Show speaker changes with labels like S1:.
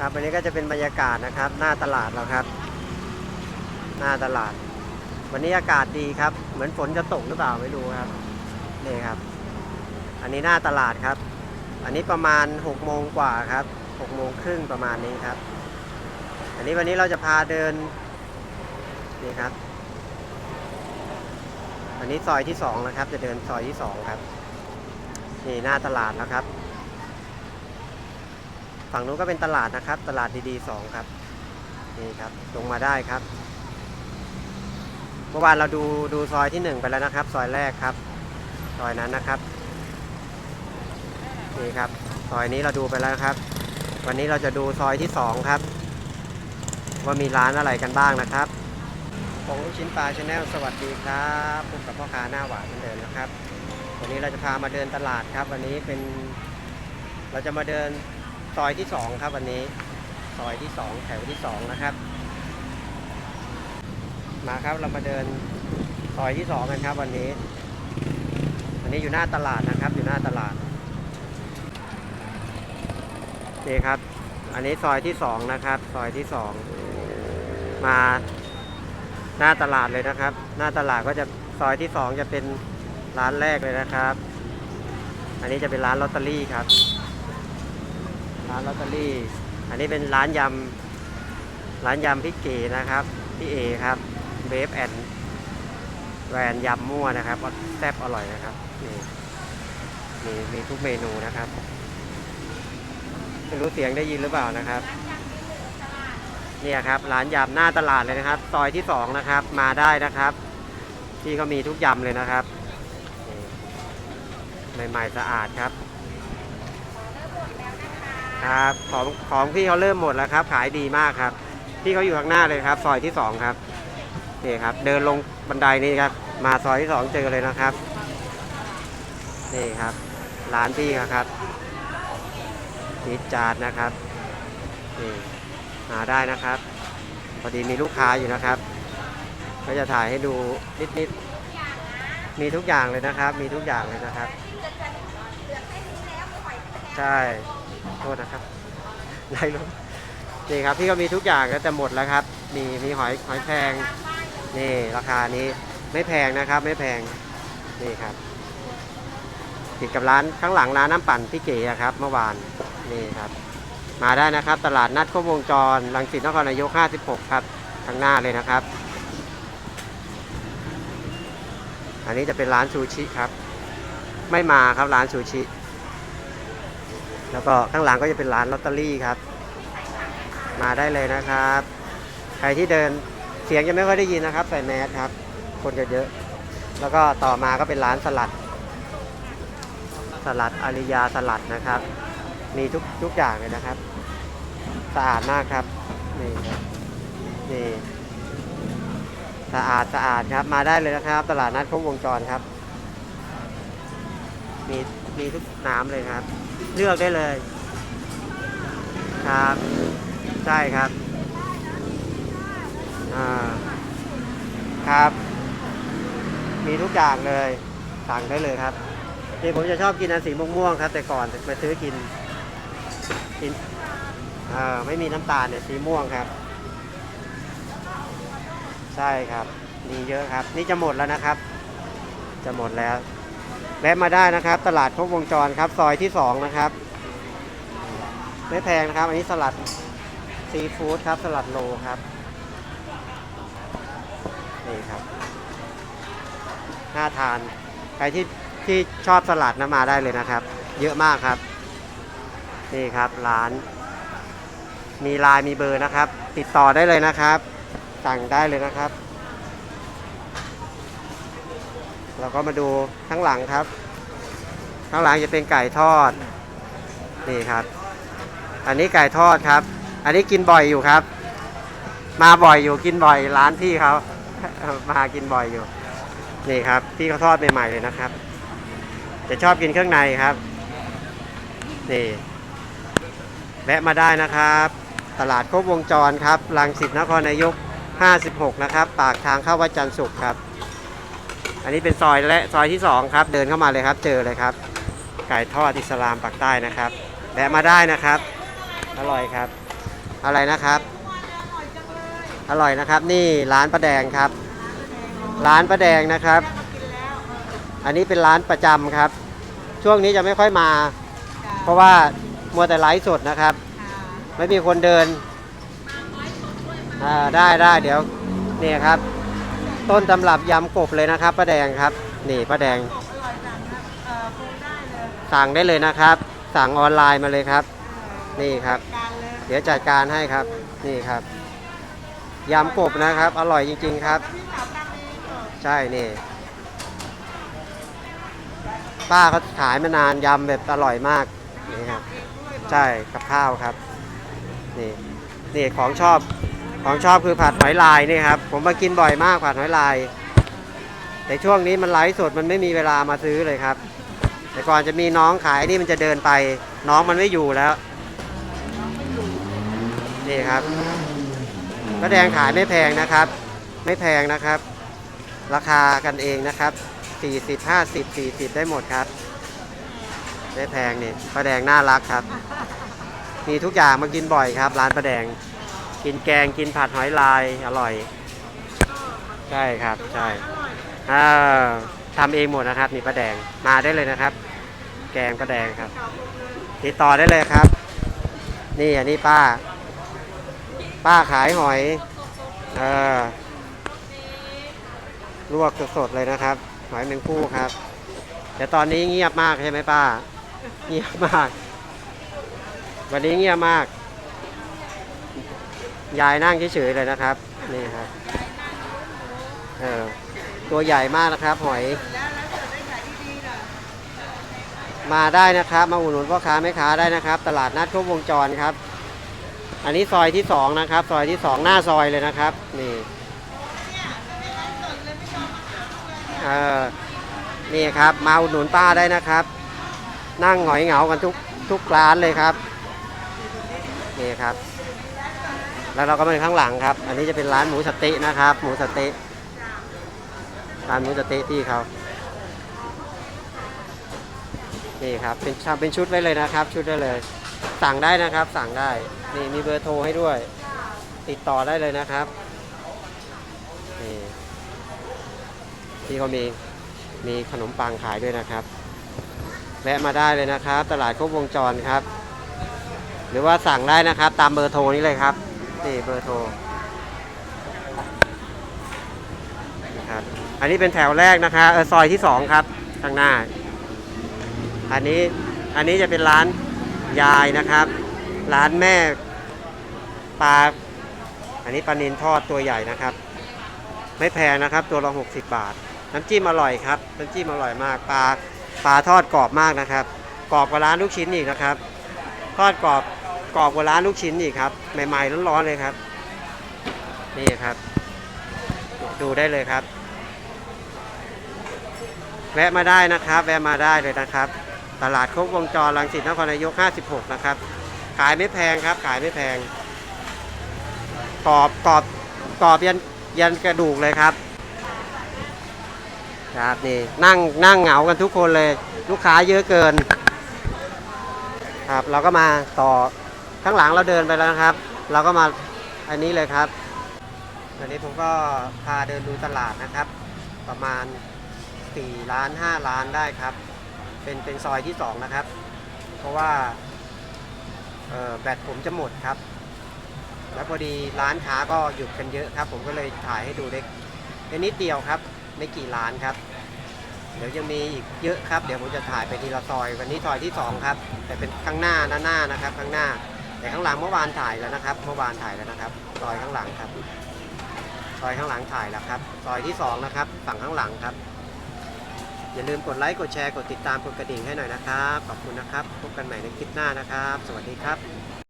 S1: ครับวันนี้ก็จะเป็นบรรยากาศนะครับ หน้าตลาดเราครับ หน้าตลาด วันนี้อากาศดีครับ เหมือนฝนจะตกหรือเปล่าไม่รู้ครับนี่ครับ อันนี้หน้าตลาดครับ อันนี้ประมาณ6กโมงกว่าครับ6กโมงครึ่งประมาณนี้ครับ อันนี้วันนี้เราจะพาเดินนี่ครับ อันนี้ซอยที่สองนะครับ จะเดินซอยที่สองครับนี่หน้าตลาดแล้วครับ ฝั่งนู้นก็เป็นตลาดนะครับ ตลาดดีๆสองครับนี่ครับลงมาได้ครับ เมื่อวานเราดูดูซอยที่หนึ่งไปแล้วนะครับ ซอยแรกครับ ซอยนั้นนะครับนี่ครับซอยนี้เราดูไปแล้วครับ วันนี้เราจะดูซอยที่สองครับ ว่ามีร้านอะไรกันบ้างนะครับของลูกชิ้นปลาชาแนลสวัสดีครับพบกับพ่อค้าหน้าหวานเหมือนเดิมนะครับ วันนี้เราจะพามาเดินตลาดครับ วันนี้เป็นเราจะมาเดิน ซอยที่สองครับวันนี้ ซอยที่สองแถวที่สองนะครับ มาครับเรามาเดินซอยที่สองกันครับ วันนี้ วันนี้อยู่หน้าตลาดนะครับ อยู่หน้าตลาดนี่ครับ อันนี้ซอยที่สองนะครับ ซอยที่สองมาหน้าตลาดเลยนะครับ หน้าตลาดก็จะซอยที่สองจะเป็นร้านแรกเลยนะครับ อันนี้จะเป็นร้านลอตเตอรี่ครับ ร้านลอตเตอรี่ อันนี้เป็นร้านยำร้านยำพี่เก๋นะครับ พี่เอครับเบฟแอนแวนยำมั่วนะครับแซ่บอร่อยนะครับนี่มีมีทุกเมนูนะครับไม่รู้เสียงได้ยินหรือเปล่านะครับเนี่ยครับร้านยำหน้าตลาดเลยนะครับ ซอยที่สองนะครับ มาได้นะครับ ที่เขามีทุกยำเลยนะครับใหม่ๆสะอาดครับ ครับของของพี่เขาเริ่มหมดแล้วครับ ขายดีมากครับ พี่เขาอยู่ข้างหน้าเลยครับ ซอยที่สองครับนี่ครับ เดินลงบันไดนี่ครับ มาซอยที่สองเจอเลยนะครับนี่ครับร้านพี่ครับนิดจาร์ดนะครับนี่หาได้นะครับ พอดีมีลูกค้าอยู่นะครับ ก็จะถ่ายให้ดูนิดๆมีทุกอย่างเลยนะครับ มีทุกอย่างเลยนะครับ ใช่ โทษนะครับไล่ลงนี่ครับพี่ก็มีทุกอย่างแล้วแต่หมดแล้วครับ มีมีหอยหอยแพงนี่ราคานี้ไม่แพงนะครับ ไม่แพงนี่ครับติดกับร้านข้างหลังร้านน้ำปั่นพี่เก๋อะครับ เมื่อวานนี่ครับ มาได้นะครับ ตลาดนัดครบวงจรลังสิตนครนายก 56 ครับข้างหน้าเลยนะครับ อันนี้จะเป็นร้านซูชิครับ ไม่มาครับร้านซูชิ แล้วก็ข้างหลังก็จะเป็นร้านลอตเตอรี่ครับ มาได้เลยนะครับ ใครที่เดินเสียงจะไม่ค่อยได้ยินนะครับ ใส่แมสครับ คนจะเยอะ แล้วก็ต่อมาก็เป็นร้านสลัด สลัดอาริยาสลัดนะครับ มีทุกทุกอย่างเลยนะครับ สะอาดมากครับนี่ครับนี่สะอาดสะอาดครับมาได้เลยนะครับ ตลาดนัดครบวงจรครับ มีมีทุกน้ำเลยครับ เลือกได้เลยครับ ใช่ครับอ่าครับ มีทุกอย่างเลยสั่งได้เลยครับนี่ผมจะชอบกินอันสีม่วงๆครับ แต่ก่อนมาซื้อกินกินเอ่อไม่มีน้ำตาลเนี่ยสีม่วงครับ ใช่ครับมีเยอะครับ นี่จะหมดแล้วนะครับ จะหมดแล้ว แวะมาได้นะครับ ตลาดครบวงจรครับ ซอยที่สองนะครับ ไม่แพงนะครับ อันนี้สลัดซีฟู้ดครับ สลัดโลครับ นี่ครับ น่าทาน ใครที่ที่ชอบสลัดนะมาได้เลยนะครับ เยอะมากครับ นี่ครับร้าน มีไลน์มีเบอร์นะครับ ติดต่อได้เลยนะครับ สั่งได้เลยนะครับ เราก็มาดูข้างหลังครับ ข้างหลังจะเป็นไก่ทอด นี่ครับ อันนี้ไก่ทอดครับ อันนี้กินบ่อยอยู่ครับ มาบ่อยอยู่กินบ่อยร้านพี่เขามากินบ่อยอยู่ นี่ครับพี่เขาทอดใหม่ๆเลยนะครับ จะชอบกินเครื่องในครับ นี่แวะมาได้นะครับ ตลาดครบวงจรครับลังสิตนครนายก 56 นะครับ ปากทางเข้าวัดจันทร์สุขครับ อันนี้เป็นซอยและซอยที่ 2 ครับ เดินเข้ามาเลยครับ เจอเลยครับ ไก่ทอดอิสลามปากใต้นะครับแวะมาได้นะครับ อร่อยครับ อะไรนะครับ อร่อยนะครับ นี่ร้านป้าแดงครับ ร้านป้าแดงนะครับ อันนี้เป็นร้านประจำครับ ช่วงนี้จะไม่ค่อยมา เพราะว่ามัวแต่ไลฟ์สดนะครับ ไม่มีคนเดินอ่าได้ได้เดี๋ยวนี่ครับ ต้นตำรับยำกบเลยนะครับป้าแดงครับ นี่ป้าแดงสั่งได้เลยนะครับ สั่งออนไลน์มาเลยครับ นี่ครับเดี๋ยวจัดการให้ครับ นี่ครับยำกบนะครับ อร่อยจริง ๆ ครับใช่นี่ ป้าเขาขายมานานยำแบบอร่อยมากนี่ครับใช่กับข้าวครับ นี่นี่ของชอบ ของชอบคือผัดหอยลายนี่ครับ ผมมากินบ่อยมากผัดหอยลาย แต่ช่วงนี้มันไลฟ์สดมันไม่มีเวลามาซื้อเลยครับ แต่ก่อนจะมีน้องขายนี่มันจะเดินไป น้องมันไม่อยู่แล้ว นี่ครับก็แดงขายไม่แพงนะครับ ไม่แพงนะครับ ราคากันเองนะครับ40 50 40 ได้หมดครับไม่แพงนี่ป้าแดงน่ารักครับ มีทุกอย่างมากินบ่อยครับ ร้านป้าแดง กินแกงกินผัดหอยลายอร่อย ใช่ครับใช่อ่าทำเองหมดนะครับนี่ป้าแดงมาได้เลยนะครับ แกงป้าแดงครับ ติดต่อได้เลยครับ นี่อันนี้ป้า ป้าขายหอยเออลวกสดๆเลยนะครับ หอยแมงคู่ครับ แต่ตอนนี้เงียบมากใช่ไหมป้า เงียบมาก วันนี้เงียบมาก ยายนั่งเฉยๆเลยนะครับ นี่ครับเออตัวใหญ่มากนะครับ หอย มาได้นะครับ มาอุดหนุนพ่อค้าแม่ค้าได้นะครับ ตลาดนัดครบวงจรครับ อันนี้ซอยที่สองนะครับ ซอยที่สองหน้าซอยเลยนะครับ นี่เออนี่ครับ มาอุดหนุนป้าได้นะครับ นั่งหอยเหงากันทุกทุกร้านเลยครับ นี่ครับ แล้วเราก็มาข้างหลังครับ อันนี้จะเป็นร้านหมูสเต๊ะนะครับ หมูสเต๊ะร้านหมูสเต๊ะพี่เขานี่ครับเป็นชามเป็นชุดไว้เลยนะครับ ชุดได้เลย สั่งได้นะครับ สั่งได้นี่มีเบอร์โทรให้ด้วย ติดต่อได้เลยนะครับนี่พี่เขามีมีขนมปังขายด้วยนะครับแวะมาได้เลยนะครับ ตลาดครบวงจรครับ หรือว่าสั่งได้นะครับ ตามเบอร์โทรนี้เลยครับ นี่เบอร์โทรนะครับอันนี้เป็นแถวแรกนะคะเออซอยที่สองครับข้างหน้า อันนี้อันนี้จะเป็นร้านยายนะครับ ร้านแม่ปลาอันนี้ปลานินทอดตัวใหญ่นะครับ ไม่แพงนะครับ ตัวละ60 บาท น้ำจิ้มอร่อยครับ น้ำจิ้มอร่อยมากปลาปลาทอดกรอบมากนะครับ กรอบกว่าร้านลูกชิ้นอีกนะครับ ทอดกรอบ กรอบกว่าร้านลูกชิ้นอีกครับ ใหม่ๆร้อนๆเลยครับ นี่ครับ ดูได้เลยครับ แวะมาได้นะครับ แวะมาได้เลยนะครับ ตลาดครบวงจรรังสิตนครนายก 56 นะครับ ขายไม่แพงครับ ขายไม่แพงกรอบกรอบกรอบยันยันกระดูกเลยครับ ครับนี่นั่งนั่งเหงากันทุกคนเลย ลูกค้าเยอะเกิน ครับเราก็มาต่อ ข้างหลังเราเดินไปแล้วนะครับ เราก็มาอันนี้เลยครับตอนนี้ผมก็พาเดินดูตลาดนะครับ ประมาณ4ล้าน5ล้านได้ครับ เป็นเป็นซอยที่2นะครับ เพราะว่าแบตผมจะหมดครับ แล้วพอดีร้านค้าก็หยุดกันเยอะครับ ผมก็เลยถ่ายให้ดูเล็กเป็นนิดเดียวครับ ไม่กี่ร้านครับ เดี๋ยวยังมีอีกเยอะครับ เดี๋ยวผมจะถ่ายไปทีละซอย วันนี้ซอยที่2ครับ แต่เป็นข้างหน้าหน้าหน้านะครับ ข้างหน้า แต่ข้างหลังเมื่อวานถ่ายแล้วนะครับ เมื่อวานถ่ายแล้วนะครับ ซอยข้างหลังครับ ซอยข้างหลังถ่ายแล้วครับ ซอยที่2นะครับ ฝั่งข้างหลังครับ อย่าลืมกดไลค์ กดแชร์ กดติดตาม กดกระดิ่งให้หน่อยนะครับ ขอบคุณนะครับ พบกันใหม่ในคลิปหน้านะครับ สวัสดีครับ